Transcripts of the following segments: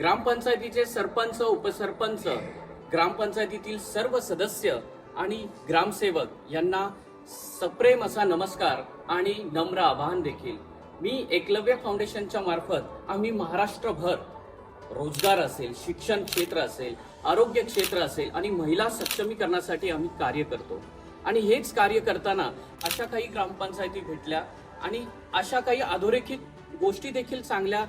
ग्रामपंचायतीचे सरपंच उपसरपंच ग्रामपंचायतीतील सर्व सदस्य आणि ग्रामसेवक यांना सप्रेम असा नमस्कार आणि नम्र आवाहन देखील. मी एकलव्य फाउंडेशनच्या मार्फत आम्ही महाराष्ट्रभर रोजगार असेल शिक्षण क्षेत्र असेल आरोग्य क्षेत्र असेल आणि महिला सक्षमीकरणासाठी आम्ही कार्य करतो. आणि हेच कार्य करताना अशा काही ग्रामपंचायती भेटल्या आणि अशा काही अधोरेखित गोष्टी देखील चांगल्या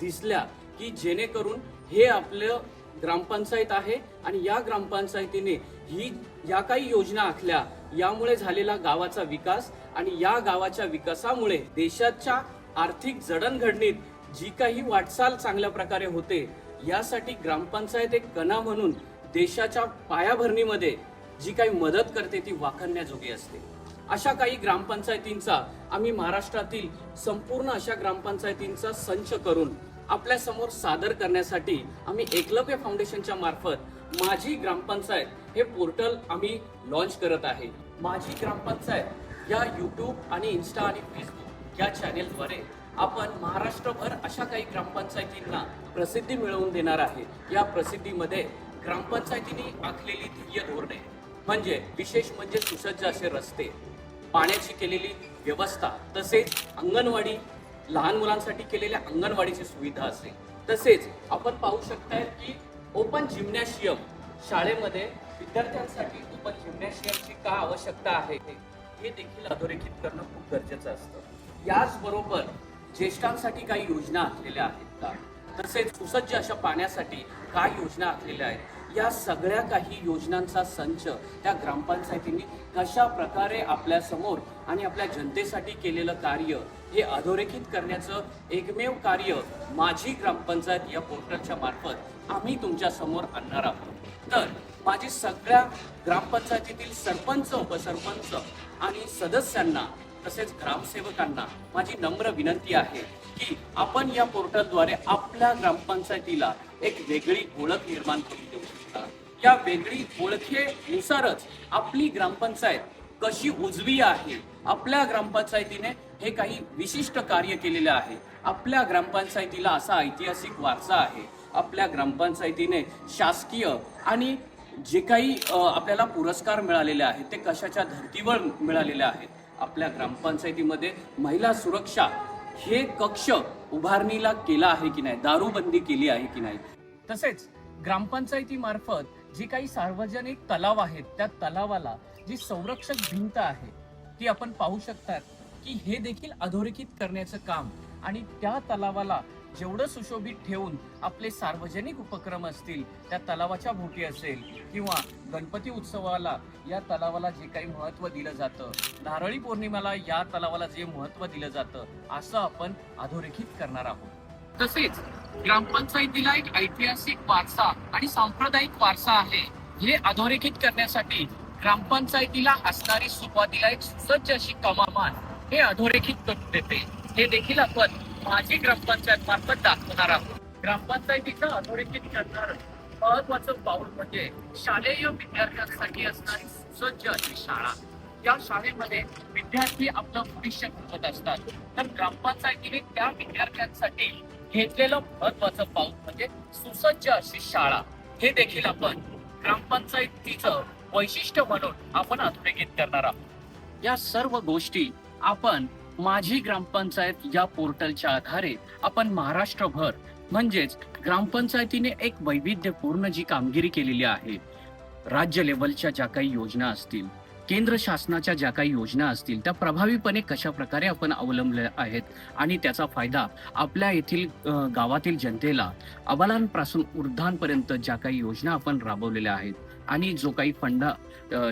दिसल्या. की जेणेकरून हे आपलं ग्रामपंचायत आहे आणि या ग्रामपंचायतीने ही या काही योजना आखल्या यामुळे झालेला गावाचा विकास आणि या गावाच्या विकासामुळे देशाच्या आर्थिक जडणघडणीत जी काही वाटचाल चांगल्या प्रकारे होते यासाठी ग्रामपंचायत एक कणा म्हणून देशाच्या पायाभरणीमध्ये जी काही मदत करते ती वाखाणण्याजोगी असते. अशा काही ग्रामपंचायतींचा आम्ही महाराष्ट्रातील संपूर्ण अशा ग्रामपंचायतींचा संच करून आपल्यासमोर सादर करण्यासाठी आम्ही एकलव्य फाउंडेशनच्या मार्फत माझी ग्रामपंचायत हे पोर्टल आम्ही लॉन्च करत आहे. माझी ग्रामपंचायत या यूट्यूब आणि इन्स्टा आणि फेसबुक या चॅनेलद्वारे आपण महाराष्ट्रभर अशा काही ग्रामपंचायतींना प्रसिद्धी मिळवून देणार आहे. या प्रसिद्धीमध्ये ग्रामपंचायतींनी आखलेली ध्येय धोरणे म्हणजे विशेष म्हणजे सुसज्ज असे रस्ते पाण्याची केलेली व्यवस्था तसेच अंगणवाडी लहान मुलांसाठी केलेल्या अंगणवाडीची सुविधा असेल. तसेच आपण पाहू शकताय की ओपन जिम्नॅशियम शाळेमध्ये विद्यार्थ्यांसाठी ओपन जिम्नॅशियमची का आवश्यकता आहे हे देखील अधोरेखित करणं खूप गरजेचं असतं. याचबरोबर ज्येष्ठांसाठी काही योजना आखलेल्या आहेत का? तसेच सुसज्ज अशा पाण्यासाठी काय योजना आखलेल्या आहेत? या सगळ्या काही योजनांचा संच त्या ग्रामपंचायतींनी कशा प्रकारे आपल्यासमोर आणि आपल्या जनतेसाठी केलेलं कार्य हे अधोरेखित करण्याचं एकमेव कार्य माझी ग्रामपंचायत या पोर्टलच्या मार्फत आम्ही तुमच्यासमोर आणणार आहोत. तर माझी सगळ्या ग्रामपंचायतीतील सरपंच उपसरपंच आणि सदस्यांना तसेच ग्रामसेवकांना माझी नम्र विनंती आहे की आपण या पोर्टलद्वारे आपल्या ग्रामपंचायतीला एक वेगळी ओळख निर्माण करून देऊ शकता. या वेगळी ओळखेनुसारच आपली ग्रामपंचायत कशी उजवी आहे आपल्या ग्रामपंचायतीने हे काही विशिष्ट कार्य केलेले आहे. आपल्या ग्रामपंचायतीला असा ऐतिहासिक वारसा आहे. आपल्या ग्रामपंचायतीने शासकीय आणि जे काही आपल्याला पुरस्कार मिळालेले आहेत ते कशाच्या धर्तीवर मिळालेले आहेत? आपल्या ग्रामपंचायतीमध्ये महिला सुरक्षा हे कक्ष उभारणीला केला आहे की नाही दारूबंदी केली आहे की नाही? तसेच ग्रामपंचायतीमार्फत जे काही सार्वजनिक तलाव आहेत त्या तलावाला जी संरक्षक भिंत आहे ती आपण पाहू शकतात की हे देखील अधोरेखित करण्याचं काम आणि त्या तलावाला जेवढं सुशोभित ठेवून आपले सार्वजनिक उपक्रम असतील त्या तलावाच्या भोटी असेल किंवा गणपती उत्सवाला या तलावाला जे काही महत्त्व दिलं जातं नारळी पौर्णिमेला या तलावाला जे महत्त्व दिलं जातं असं आपण अधोरेखित करणार आहोत. तसेच ग्रामपंचायतीला एक ऐतिहासिक वारसा आणि सांप्रदायिक वारसा आहे हे अधोरेखित करण्यासाठी ग्रामपंचायतीला असणारी सुरुवातीला एक सुसज्ज अशी कमामान हे अधोरेखित करून देते. हे देखील आपण माजी ग्रामपंचायत मार्फत दाखवणार आहोत. ग्रामपंचायतीचं अधोरेखित करणार महत्वाचं पाऊल म्हणजे शालेय विद्यार्थ्यांसाठी असणारी सुसज्ज अशी शाळा. या शाळेमध्ये विद्यार्थी आपलं भविष्य घडवत असतात. तर ग्रामपंचायतीने त्या विद्यार्थ्यांसाठी घेतलेलं महत्वाचं पाऊल म्हणजे सुसज्ज अशी शाळा. हे देखील आपण ग्रामपंचायतीचं वैशिष्ट्य म्हणून आपण अधोरेखित करणार आहोत. या सर्व गोष्टी आपण माझी ग्रामपंचायत या पोर्टलच्या आधारे आपण महाराष्ट्रभर म्हणजेच ग्रामपंचायतीने एक वैविध्यपूर्ण जी कामगिरी केलेली आहे राज्य लेवलच्या ज्या काही योजना असतील केंद्र शासनाच्या ज्या काही योजना असतील त्या प्रभावीपणे कशा प्रकारे आपण अवलंबल्या आहेत आणि त्याचा फायदा आपल्या येथील गावातील जनतेला अबालांपासून वृद्धांपर्यंत ज्या काही योजना आपण राबवलेल्या आहेत आणि जो काही फंड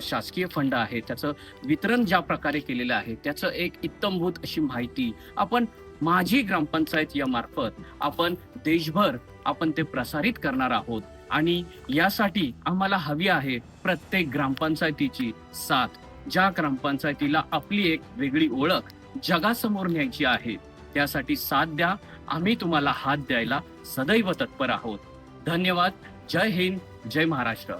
शासकीय फंड आहे त्याचं वितरण ज्या प्रकारे केलेलं आहे त्याचं एक इत्तमभूत अशी माहिती आपण माझी ग्रामपंचायत या मार्फत आपण देशभर आपण ते प्रसारित करणार आहोत. आणि यासाठी आम्हाला हवी आहे प्रत्येक ग्रामपंचायतीची साथ. ज्या ग्रामपंचायतीला आपली एक वेगळी ओळख जगासमोर न्यायची आहे त्यासाठी साथ द्या. आम्ही तुम्हाला हात द्यायला सदैव तत्पर आहोत. धन्यवाद. जय हिंद. जय महाराष्ट्र.